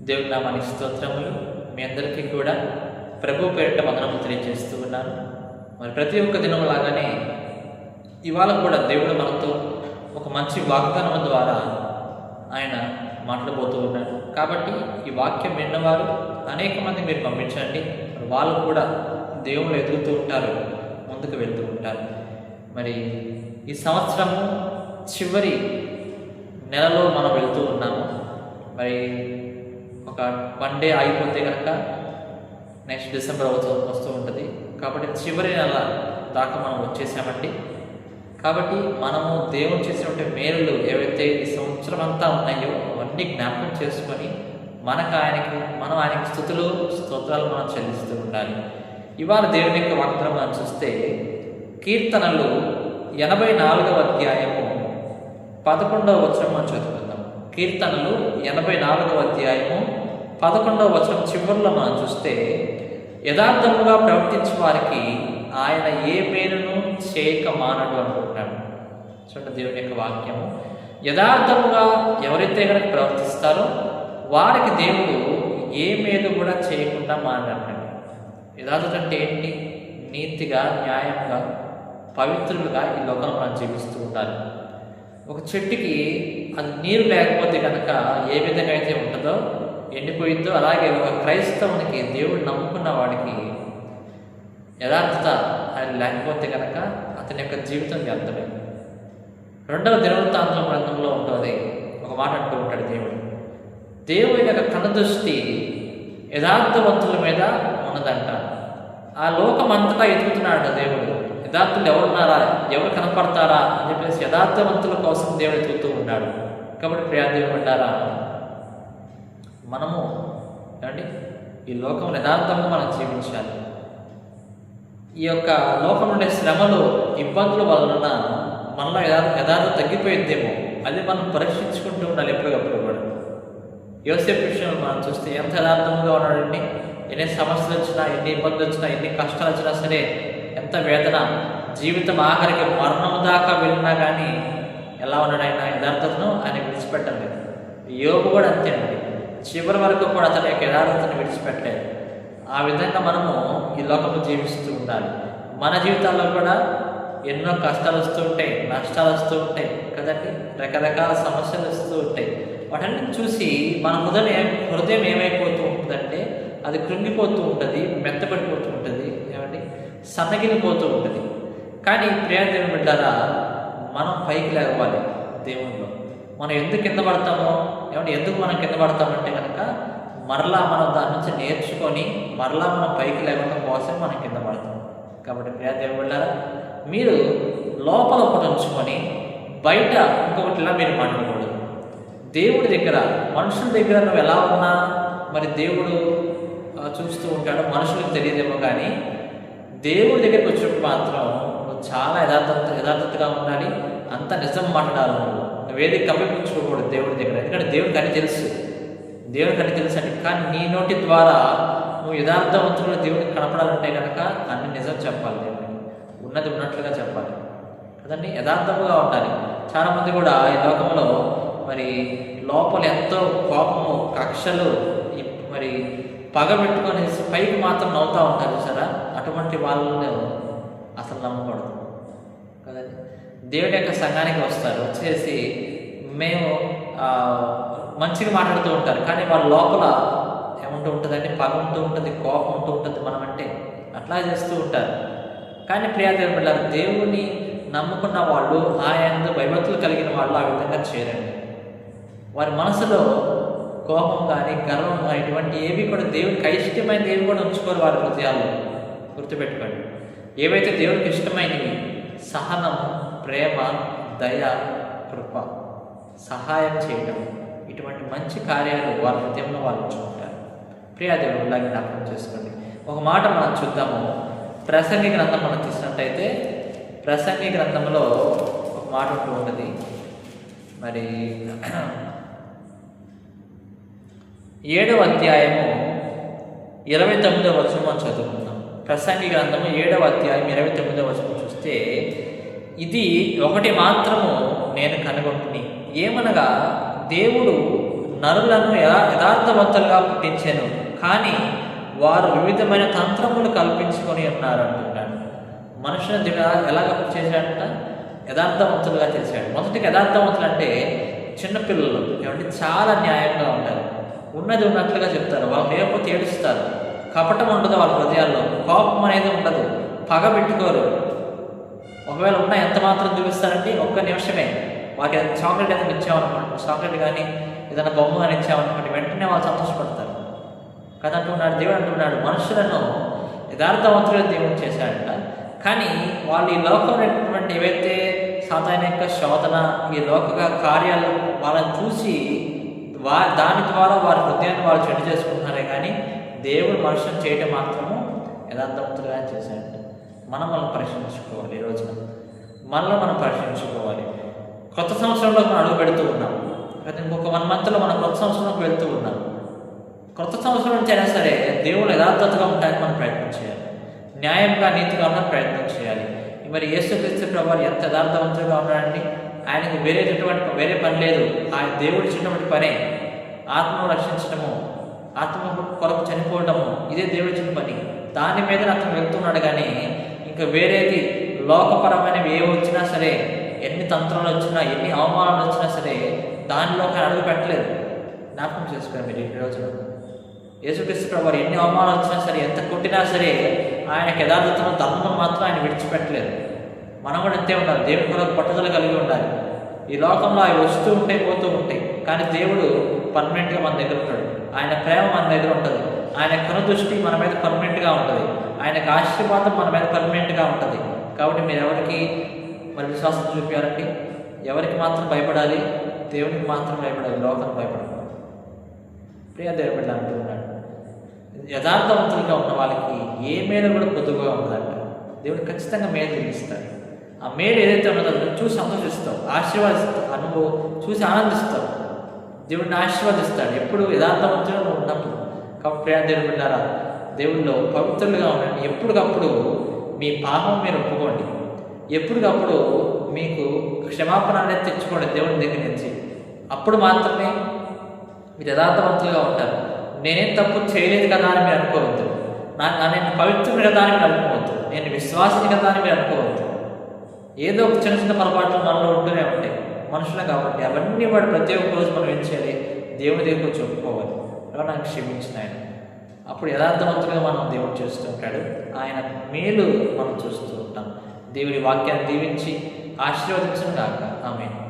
దేవుడి నామానికి స్తోత్రములు. మీ అందరికీ కూడా ప్రభు పేరిట వందనము తెలియజేస్తూ ఉన్నాను. మరి ప్రతి ఒక్క దినం లాగానే ఇవాళ కూడా దేవుడు మనతో ఒక మంచి వాగ్దానం ద్వారా ఆయన మాట్లాడబోతూ ఉన్నాడు. కాబట్టి ఈ వాక్యం విన్నవారు అనేక మంది మీరు పంపించండి. వాళ్ళు కూడా దేవుళ్ళు ఎదుగుతూ ఉంటారు ముందుకు వెళ్తూ ఉంటారు. మరి ఈ సంవత్సరము చివరి నెలలో మనం వెళ్తూ ఉన్నాము. మరి ఒక వన్ డే ఆగిపోతే కనుక నెక్స్ట్ డిసెంబర్ అవుతూ వస్తూ ఉంటుంది. కాబట్టి చివరి నెల దాకా మనం వచ్చేసామండి. కాబట్టి మనము దేవుడు చేసినటువంటి మేలులు ఏవైతే ఈ సంవత్సరం అంతా ఉన్నాయో అవన్నీ జ్ఞాపకం చేసుకొని మనకు ఆయనకి మనం ఆయనకి స్థుతులు స్తోత్రాలు మనం చెల్లిస్తూ ఉండాలి. ఇవాళ దేవుని యొక్క వాగ్దానం మనం చూస్తే కీర్తనలు ఎనభై నాలుగవ అధ్యాయము పదకొండవ వచనం మనం చదువుకుందాం. కీర్తనలు ఎనభై నాలుగవ అధ్యాయము పదకొండవ వచనం చివరిలో మనం చూస్తే యథార్థముగా ప్రవర్తించే వారికి ఆయన ఏ మేలును చేయక మానడు అనుకుంటున్నాడు. చూడండి దేవుని యొక్క వాక్యము. యథార్థముగా ఎవరైతే కనుక ప్రవర్తిస్తారో వారికి దేవుడు ఏ మేలు కూడా చేయకుండా మానడండి యథార్థత అంటే ఏంటి? నీతిగా న్యాయంగా పవిత్రులుగా ఈ లోకంలో మనం జీవిస్తూ ఉండాలి. ఒక చెట్టుకి అది నీరు లేకపోతే కనుక ఏ విధంగా అయితే ఉంటుందో ఎండిపోయిందో అలాగే ఒక క్రైస్తవునికి దేవుడు నమ్ముకున్న వాడికి యథార్థత ఆయన లేకపోతే కనుక అతని యొక్క జీవితం వ్యర్థమే. రెండవ దినవృత్తాంతం గ్రంథంలో ఉంటుంది. ఒక మాట అంటూ ఉంటాడు దేవుడు. దేవుని యొక్క కనదృష్టి యథార్థవంతుల మీద ఉన్నదంట. ఆ లోకమంతటా ఎదుగుతున్నాడు దేవుడు. యథార్థులు ఎవరున్నారా? ఎవరు కనపడతారా? అని చెప్పేసి యథార్థవంతుల కోసం దేవుడు ఎదుగుతూ ఉన్నాడు. కాబట్టి ప్రియాదేవుడు అంటారా? మనము ఏమండి? ఈ లోకం యథార్థంగా మనం జీవించాలి. ఈ యొక్క లోకం ఉండే శ్రమలు ఇబ్బందుల వలన మనలో యథార్థ యథార్థం తగ్గిపోయిందేమో అది మనం పరీక్షించుకుంటూ ఉండాలి ఎప్పటికప్పుడు కూడా. యోసేపు విషయంలో మనం చూస్తే ఎంత యథార్థంగా ఉన్నాడండి? ఎన్ని సమస్యలు వచ్చినా ఎన్ని ఇబ్బందులు వచ్చినా ఎన్ని కష్టాలు వచ్చినా సరే ఎంత వేదన జీవితం ఆఖరికి మరణం దాకా వెళ్ళినా కానీ ఎలా ఉన్నాడు ఆయన యథార్థతను ఆయన విడిచిపెట్టలేదు. యోగు కూడా అంతే అండి చివరి వరకు కూడా అతని యొక్క యథార్థతను విడిచిపెట్టలేదు. ఆ విధంగా మనము ఈ లోకంలో జీవిస్తూ ఉండాలి. మన జీవితాల్లో కూడా ఎన్నో కష్టాలు వస్తూ ఉంటాయి నష్టాలు వస్తూ ఉంటాయి కదండి? రకరకాల సమస్యలు వస్తూ ఉంటాయి. వాటన్ని చూసి మన హృదయం హృదయం ఏమైపోతూ ఉంటుందంటే అది కృంగిపోతూ ఉంటుంది మెత్తపడిపోతూ ఉంటుంది ఏమండి? సన్నగిలిపోతూ ఉంటుంది. కానీ ప్రేమ బిడ్డారా మనం పైకి లేవాలి దేవుణ్ణి మనం ఎందుకు కింద పడతామో ఏమంటే ఎందుకు మనం కింద పడతామంటే కనుక మరలా మనం దాని నుంచి నేర్చుకొని మరలా మనం పైకి లేకుండా కోసం మనం కింద పడతాం. కాబట్టి ప్రియాదేవి బిడ్డారా మీరు లోపల ఒకటి ఉంచుకొని బయట ఇంకొకటిలా మీరు మాట్లాడకూడదు. దేవుడి దగ్గర మనుషుల దగ్గర నువ్వు ఎలా ఉన్నా మరి దేవుడు చూస్తూ ఉంటాడు మనుషులకు తెలియదేమో కానీ దేవుడి దగ్గరికి వచ్చినప్పుడు మాత్రం నువ్వు చాలా యథార్థత యథార్థతగా ఉండాలి అంత నిజం మాట్లాడాలి నువ్వు. నువ్వేది కప్పిపుచ్చుకోకూడదు దేవుడి దగ్గర. ఎందుకంటే దేవుడికి అన్ని తెలుసు. దేవుడికి అన్ని తెలుసు అండి కానీ నీ నోటి ద్వారా నువ్వు యథార్థవంతులు దేవుడికి కనపడాలంటే కనుక అన్ని నిజం చెప్పాలి దేవుడికి ఉన్నది ఉన్నట్లుగా చెప్పాలి. కదండి? యథార్థముగా ఉండాలి. చాలామంది కూడా ఈ లోకంలో మరి లోపల ఎంతో కోపము కక్షలు మరి పగ పెట్టుకొని పైకి మాత్రం నవ్వుతూ ఉంటారు సరే అటువంటి వాళ్ళని అసలు నమ్మకూడదు. దేవుడి యొక్క సంఘానికి వస్తారు వచ్చేసి మేము మంచిగా మాట్లాడుతూ ఉంటారు. కానీ వాళ్ళ లోపల ఏముంటూ ఉంటుందంటే పగ ఉంటూ ఉంటుంది కోపం ఉంటూ ఉంటుంది మనం అంటే అట్లా చేస్తూ ఉంటారు. కానీ ప్రియాదేవి వెళ్ళారు దేవుని నమ్ముకున్న వాళ్ళు ఆయన భయభక్తులు కలిగిన వాళ్ళు ఆ విధంగా చేరండి. వారి మనసులో కోపం కానీ గర్వం కానీ ఇటువంటి ఏవి కూడా దేవునికి అయిష్టమైనది ఏవి కూడా ఉంచుకోరు వారి హృదయాల్లో. గుర్తుపెట్టుకోండి. ఏవైతే దేవునికి ఇష్టమైనవి సహనం ప్రేమ దయ కృప సహాయం చేయడం ఇటువంటి మంచి కార్యాలు వారి హృదయంలో వాళ్ళు ఉంచుకుంటారు. ప్రియాదేవుడు ఇలాగే జ్ఞాపకం చేసుకోండి. ఒక మాట మనం చూద్దాము. ప్రసంగి గ్రంథం మనం చూసినట్టయితే ప్రసంగి గ్రంథంలో ఒక మాట ఉంటూ ఉంటుంది. మరి ఏడవ అధ్యాయము ఇరవై తొమ్మిదో వచనం మనం చదువుకుందాం. ప్రసంగి గ్రంథము ఏడవ అధ్యాయం ఇరవై తొమ్మిదో వచనం చూస్తే ఇది ఒకటి మాత్రము నేను కనుగొంటుని. ఏమనగా దేవుడు నరులను యథార్థవంతులుగా పుట్టించాను కానీ వారు వివిధమైన తంత్రములు కల్పించుకొని ఉన్నారు అంటున్నాడు మనుషులను ఎలా- చేశాడంట? యథార్థవంతులుగా చేశాడు. మొదటికి యథార్థవంతులు అంటే చిన్నపిల్లలు ఏమంటే చాలా న్యాయంగా ఉంటారు. ఉన్నది ఉన్నట్లుగా చెప్తారు. వాళ్ళు లేకపోతే ఏడుస్తారు. కపటం ఉండదు వాళ్ళ హృదయాల్లో. కోపం అనేది ఉండదు. పగ పెట్టుకోరు. ఒకవేళ ఉన్నా ఎంత మాత్రం చూపిస్తారంటే ఒక్క నిమిషమే. వాళ్ళకి ఏదైనా చాక్లెట్ ఏదైనా ఇచ్చామనుకోండి చాక్లెట్ కానీ ఏదైనా బొమ్మ కానీ ఇచ్చామనుకోండి వెంటనే వాళ్ళు సంతోషపడతారు. కదా అంటున్నాడు దేవుడు అంటున్నాడు మనుషులను యథార్థవంతులుగా దేవుడు చేశాడంట. కానీ వాళ్ళు ఈ లోకమైనటువంటి ఏవైతే సాధారణ యొక్క శోధన ఈ లోక కార్యాలు వాళ్ళని చూసి వా దాని ద్వారా వారి హృదయాన్ని వాళ్ళు చెడు చేసుకుంటున్నారే కానీ దేవుడు మనుషులను చేయడం మాత్రము యథార్థవంతులుగా చేశాడు మనం మనం పరిశీలించుకోవాలి ఈ రోజున. మనలో మనం పరిశీలించుకోవాలి. కొత్త సంవత్సరంలో మనం అడుగు పెడుతూ ఉన్నాం. అయితే ఇంకొక వన్ మంత్లో మనం కొత్త సంవత్సరంలోకి వెళ్తూ ఉన్నాం. కొత్త సంవత్సరం నుంచి అయినా సరే దేవుడు యథార్థతగా ఉండడానికి మనం ప్రయత్నం చేయాలి. న్యాయంగా నీతిగా ఉండడానికి ప్రయత్నం చేయాలి. మరి యేసుక్రీస్తు ప్రభు ఎంత యథార్థవంతులుగా ఉన్నాడండి ఆయనకు వేరేటటువంటి వేరే పని లేదు. ఆయన దేవుడు ఇచ్చినటువంటి పనే ఆత్మను రక్షించడము ఆత్మ కొరకు చనిపోవడము ఇదే దేవుడు ఇచ్చిన పని. దాని మీద అతను వెళ్తున్నాడు కానీ ఇంకా వేరేది లోకపరమైనవి ఏ వచ్చినా సరే ఎన్ని తంత్రాలు వచ్చినా ఎన్ని అవమానాలు వచ్చినా సరే దానిలో ఆయన అడుగు పెట్టలేదు. జ్ఞాపకం చేసుకోండి మీరు ఈ రోజున. యేసుక్రీస్తు ప్రభు ఎన్ని అవమానాలు వచ్చినా సరే ఎంత కొట్టినా సరే ఆయనకి యథార్థతను ధర్మం మాత్రం ఆయన విడిచిపెట్టలేదు. మనం కూడా అంతే ఉండాలి. దేవుని కొరకు పట్టుదల కలిగి ఉండాలి. ఈ లోకంలో అవి వస్తూ ఉంటాయి పోతూ ఉంటాయి. కానీ దేవుడు పర్మనెంట్గా మన దగ్గర ఉంటాడు. ఆయన ప్రేమ మన దగ్గర ఉంటుంది. ఆయన కనుదృష్టి మన మీద పర్మనెంట్గా ఉంటుంది. ఆయనకు ఆశీర్వాదం మన మీద పర్మనెంట్గా ఉంటుంది. కాబట్టి మీరు ఎవరికి మరి విశ్వాసం చూపించాలండి ఎవరికి మాత్రం భయపడాలి దేవునికి మాత్రం భయపడాలి లోకం భయపడాలి ప్రియ దేవుడు బిడ్డ అంటున్నాడు యథార్థవంతులుగా ఉన్న వాళ్ళకి ఏ మేలు కూడా పొద్దుగా ఉండదంట. దేవుడు ఖచ్చితంగా మేలు తెలిగిస్తాడు ఆ మేలు ఏదైతే ఉన్నదో చూసి సంతోషిస్తావు ఆశీర్వాదిస్తావు అనుభవం చూసి ఆనందిస్తావు. దేవుడిని ఆశీర్వదిస్తాడు. ఎప్పుడు యథార్థవంతులుగా ఉన్నప్పుడు. కాబట్టి ప్రియ దేవుడు బిడ్డారా దేవుళ్ళు పవిత్రులుగా ఉండండి. ఎప్పటికప్పుడు మీ పాపం మీరు ఒప్పుకోండి. ఎప్పటికప్పుడు మీకు క్షమాపణ అనేది తెచ్చుకోండి దేవుని దగ్గర నుంచి. అప్పుడు మాత్రమే మీరు యథార్థవంతులుగా ఉంటారు. నేనేం తప్పు చేయలేదు కదా అని మీరు అనుకోవద్దు. నా నేను పవిత్రుని కదా అని మీరు అనుకోవద్దు. నేను విశ్వాసిని కదా అని మీరు అనుకోవద్దు. ఏదో ఒక చిన్న చిన్న పొరపాట్లు మనలో ఉంటూనే ఉంటాయి. మనుషులు కాబట్టి అవన్నీ వాడు ప్రతి ఒక్క రోజు మనం ఏం చేయాలి? దేవుని దగ్గర చెప్పుకోవాలి ఎవరు నాకు క్షమించిన ఆయన. అప్పుడు యథార్థవంతులుగా మనం దేవుడు చేస్తూ ఉంటాడు. ఆయన మేలు మనం చూస్తూ ఉంటాం. దేవుడి వాక్యాన్ని దీవించి ఆశీర్వదించను కాక ఆమె